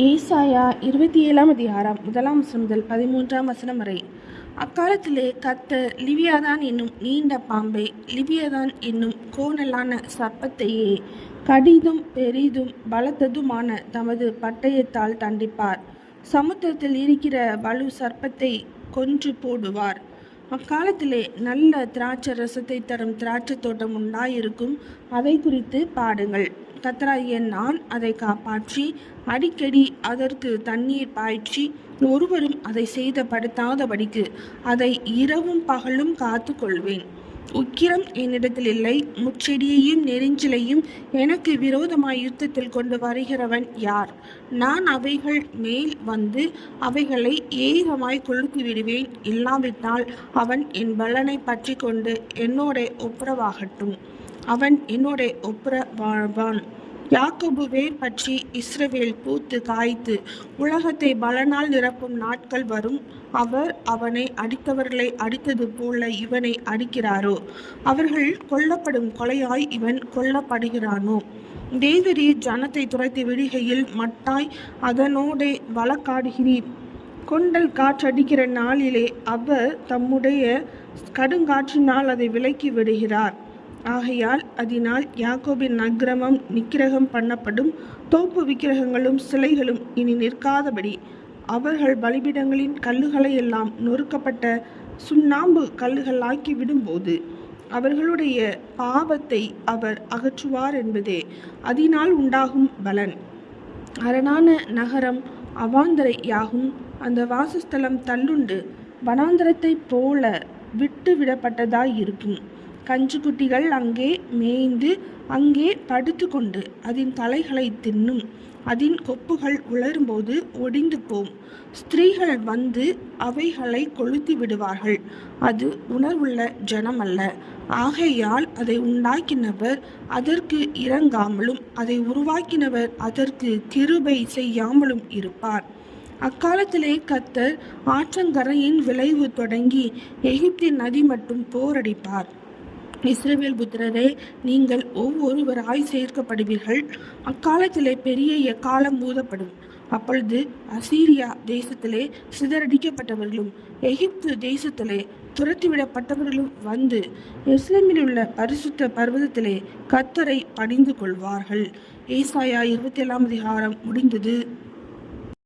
ஏசாயா இருபத்தி ஏழாம் அதிகாரம் முதலாம் வசனம் முதல் பதிமூன்றாம் வசனம் வரை. அக்காலத்திலே கத்த லிவியாதான் என்னும் நீண்ட பாம்பை லிவியாதான் என்னும் கோணலான சர்ப்பத்தையே கடிதும் பெரிதும் பலத்ததுமான தமது பட்டயத்தால் தண்டிப்பார். சமுத்திரத்தில் இருக்கிற வலு சர்ப்பத்தை கொன்று போடுவார். அக்காலத்திலே நல்ல திராட்சை ரசத்தை தரும் திராட்சை தோட்டம் உண்டாயிருக்கும். அதை குறித்து பாடுங்கள். கத்தராகிய நான் அதை காப்பாற்றி அடிக்கடி அதற்கு தண்ணீர் பாய்ச்சி ஒருவரும் அதை சேதப்படுத்தாதபடிக்கு அதை இரவும் பகலும் காத்து கொள்வேன் உக்கிரம் என்னிடத்தில் இல்லை. முச்செடியையும் நெருஞ்சிலையும் எனக்கு விரோதமாய் யுத்தத்தில் கொண்டு வருகிறவன் யார்? நான் அவைகள் மேல் வந்து அவைகளை ஏகமாய் கொழுத்து விடுவேன். இல்லாவிட்டால் அவன் என் பலனை பற்றி கொண்டு என்னோட ஒப்புரவாகட்டும். அவன் என்னோட ஒப்புர வாழ்வான் யாக்கோபுவே பற்றி இஸ்ரவேல் பூத்து காய்த்து உலகத்தை பலனால் நிரப்பும் நாட்கள் வரும். அவர் அவனை அடித்தவர்களை அடித்தது போல இவனை அடிக்கிறாரோ? அவர்கள் கொல்லப்படும் கொலையாய் இவன் கொல்லப்படுகிறானோ? தேவரீர் ஜனத்தை துரைத்து விடுகையில் மட்டாய் அதனோடே வழக்காடுகிறீர். கொண்டல் காற்றடிக்கிற நாளிலே அவர் தம்முடைய கடுங்காற்றினால் அதை விலக்கி விடுகிறார். ஆகையால் அதனால் யாக்கோபின் நக்கிரமம் நிக்கிரகம் பண்ணப்படும். தோப்பு விக்கிரகங்களும் சிலைகளும் இனி நிற்காதபடி அவர்கள் பலிபிடங்களின் கல்லுகளை எல்லாம் நொறுக்கப்பட்ட சுண்ணாம்பு கல்லுகளாக்கி விடும்போது அவர்களுடைய பாவத்தை அவர் அகற்றுவார் என்பதே அதனால் உண்டாகும் பலன். அரணான நகரம் அவாந்தரை யாகும் அந்த வாசஸ்தலம் தள்ளுண்டு வனாந்தரத்தைப் போல விட்டு விடப்பட்டதாய் இருக்கும் கன்றுக்குட்டிகள் அங்கே மேய்ந்து அங்கே படுத்துக்கொண்டு அதன் தலைகளை தின்னும். அதன் கொப்புகள் உலரும்போது ஒடிந்து போம். ஸ்திரீகள் வந்து அவைகளை கொளுத்தி விடுவார்கள். அது உணர்வுள்ள ஜனமல்ல. ஆகையால் அதை உண்டாக்கினவர் அதற்கு இறங்காமலும் அதை உருவாக்கினவர் அதற்கு கிருபை செய்யாமலும் இருப்பார். அக்காலத்திலே கத்தர் ஆற்றங்கரையின் விளைவு தொடங்கி எகிப்தின் நதி மட்டும் போரடிப்பார். இஸ்ரவேல் புத்திரரே நீங்கள் ஒவ்வொருவராய் சேர்க்கப்படுவீர்கள். அக்காலத்திலே பெரிய எக்காலம் ஊதப்படும். அப்பொழுது அசீரியா தேசத்திலே சிதறடிக்கப்பட்டவர்களும் எகிப்து தேசத்திலே துரத்திவிடப்பட்டவர்களும் வந்து இஸ்லாமில் உள்ள பரிசுத்த பர்வதத்திலே கத்தரை பணிந்து கொள்வார்கள் ஏசாயா இருபத்தி ஏழாம் அதிகாரம் முடிந்தது.